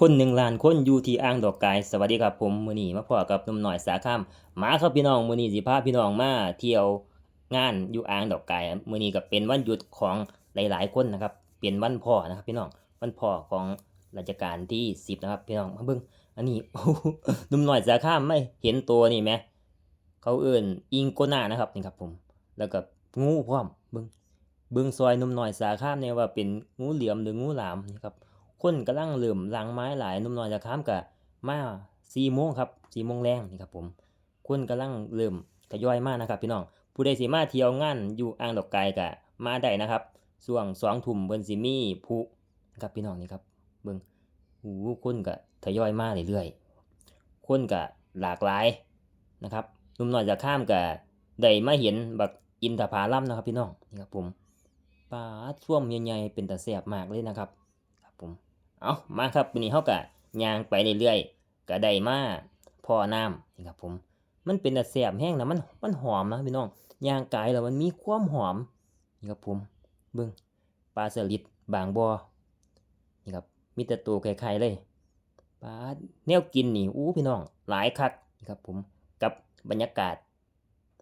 คนหนึ่งล้านคนอยู่ที่อ่างดอกกาย สวัสดีครับผมมือนี้มาพอกับนุ่มหน่อยสาขามมาครับพี่น้องมือนี้สิพาพี่น้องมาเที่ยวงานอยู่อ่างดอกกายมือนี้ก็เป็นวันหยุดของหลายๆคนนะครับ เป็นวันพ่อนะครับพี่น้องวันพ่อของราชการที่10นะครับพี่น้องมาเบิ่งอันนี้นุ่มหน่อยสาขามไม่เห็นตัวนี่ไหมเขาเอิ้นอิงโกน่านะครับนี่ครับผม แล้วก็งูพร้อมเบิ่งเบิ่งซอยนุ่มหน่อยสาขามเนี่ยว่าเป็นงูเหลือมหรืองูหลามนี่ครับ คนกำลังเริ่มล้างไม้หลายนุ่มน้อยจะข้ามกะมาสี่โมงครับสี่โมงแรงนี่ครับผม คนกำลังเริ่มทยอยมานะครับ พี่น้องผู้ใดสิมาเที่ยวงานอยู่อ่างดอกไก่กะมาได้นะครับช่วงสองทุ่มเบิ่นสิมีผู้ครับพี่น้องนี่ครับเบิ่งหูคนกะทยอยมาเรื่อยๆคนกะหลากหลายนะครับนุ่มน้อยจะข้ามกะได้มาเห็นบักอินทผลัมนะครับพี่น้องนี่ครับผมปลาช่วมใหญ่ๆเป็นตาแสบมากเลยนะครับ เอามาครับวันนี้เฮาก็ย่างไปเรื่อยๆก็ได้มาพ่อน้ำนี่ครับผม มันเป็นแต่แสบแห้งนะมันมันหอมนะพี่น้องย่างไก่แล้วมันมีความหอมนี่ครับผมเบิ่งปลาสลิดบางบ่อนี่ครับมีแต่ตัวไข่ๆเลยปลาแนวกินนี่อู้พี่น้อง หลายคักนี่ครับผมกับบรรยากาศ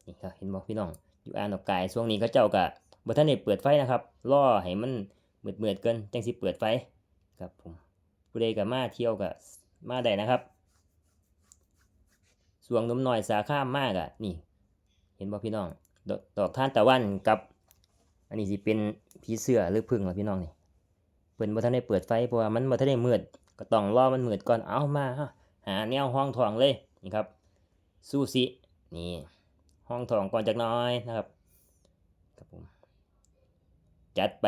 นี่ครับเห็นบ่พี่น้องอยู่อ่างดอกกายช่วงนี้เขาเจ้าก็บ่ทันได้เปิดไฟนะครับรอให้มันมืดๆเกินจังสิเปิดไฟ ครับผมผู้ใดกับมาเที่ยวกับมาได้นะครับสวงนมหน่อยสาข้ามมากอะ่ะนี่ เห็นบ่พี่น้องดอกดอกท่านตะวันกับ อันนี้สิเป็นผีเสื้อหรือพึ่งเหรอพี่น้องนี่เปิ่นบ่ทันได้เปิดไฟเพราะว่ามันบ่ทันได้มืดก็ต้องรอมันมืดก่อนเอามาฮะหาแนวห้องทองเลยนี่ครับซูซินี่ ห้องทองก่อนจักน้อยนะครับครับผมจัดไป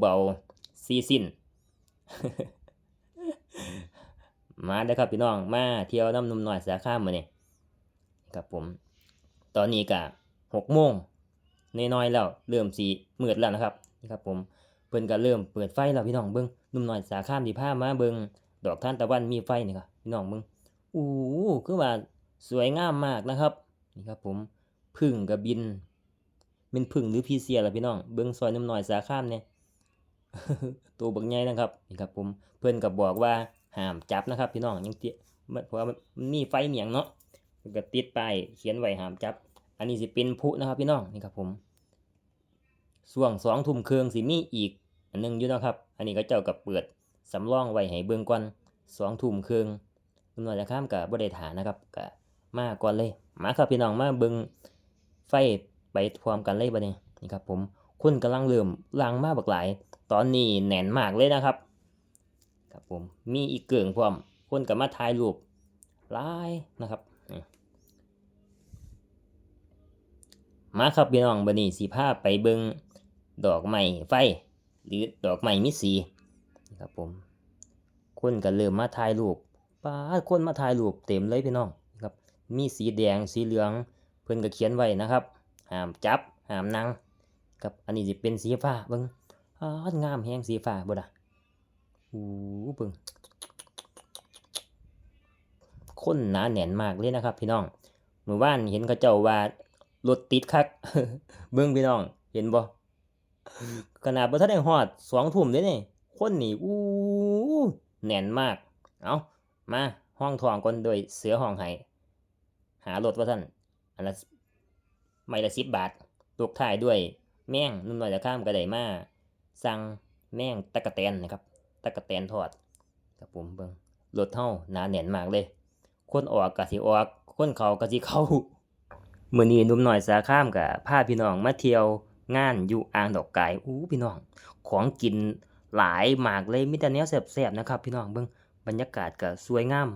เบาๆซีซิน มาเด้อครับพี่น้องมาเที่ยวน้ำนุ่มน้อยสาขามื้อนี้ครับผม ตอนนี้ก็หกโมงน้อยๆแล้วเริ่มสีมืดแล้วนะครับนี่ครับผมเพิ่นก็เริ่มเปิดไฟแล้วพี่น้องเบิ่งนุ่มน้อยสาขามที่พามาเบิ่งดอกทานตะวันมีไฟนี่ครับพี่น้องเบิ่งอู้คือว่าสวยงามมากนะครับนี่ครับผมพึ่งกับบินเป็นพึ่งหรือพีเซียล่ะพี่น้องเบิ่งซอยนุ่มน้อยสาขามเนี่ย ตัวบักใหญ่นะครับนี่ครับผมเพื่อนกับบอกว่าห้ามจับนะครับ พี่น้องยังเตี้ยเพราะว่ามันมีไฟเหมียงเนาะมันก็ติดไปเขียนไว้ห้ามจับ อันนี้สิเป็นพลุนะครับ พี่น้องนี่ครับผมช่วงสองทุ่มเครึ่งสิมีอีกอันหนึงอยู่นะครับ อันนี้ก็เจ้ากับเปิดสำรองไว้ให้เบิ่งก่อนสองทุ่มเครึ่งคุณน้อยจะข้ามกับบ่ได้ถานะครับก็มาก่อนเลย มาครับพี่น้องมาเบิ่งไฟไปพร้อมกันเลยบัดนี้นี่ครับผมคนกำลังเริ่มลางมาบักหลาย ตอนนี้แน่นมากเลยนะครับครับผมมีอีกเกิ่งพร้อมคนกับมาถ่ายรูปลายนะครับมมาครับพี่น้องบันนี้สีผ้าไปเบิงดอกไม้ไฟ หรือดอกไม้มิสีครับผม คนก็เริ่มมาถ่ายรูปป้าคนมาถ่ายรูปเต็มเลยพี่น้องครับ มีสีแดงสีเหลือง เพิ่อนก็เขียนไว้นะครับห้ามจับห้ามนั่งครับอันนี้จะเป็นสีฟ้าเบิง อ้างามแฮงสีฟ้าบ่ดะโอ้เบิ่งคนหนาแน่นมากเลยนะครับ พี่น้องเมื่อวานเห็นเขาเจ้าว่ารถติดคัก เบิ่งพี่น้อง เห็นบ่ขนาดบ่ทันได้ฮอดสองทุ่มเด้นี่คนนี่อู้แน่นมาก เอามาห้องทองก่อนโดยเสือห้องไห้หารถว่าท่านอันละไม่ละสิบบาทตกท้ายด้วยแม่งนุ่มน้อยจะข้ามกระไดมา สั่งแม่งตะกะแตนนะครับตะกะแตนทอดครับผมเบิ่งรถเฮาหนาแน่นมากเลย คนออกก็สิออกคนเขาก็สิเข้ามื้อนี้หนุ่มน้อยสาขามก็พาพี่น้องมาเที่ยวงานอยู่อ่างดอกไก่อู้พี่น้อง ของกินหลายมากเลยมีแต่แนวแซ่บๆนะครับ พี่น้องเบิ่งบรรยากาศก็สวยงาม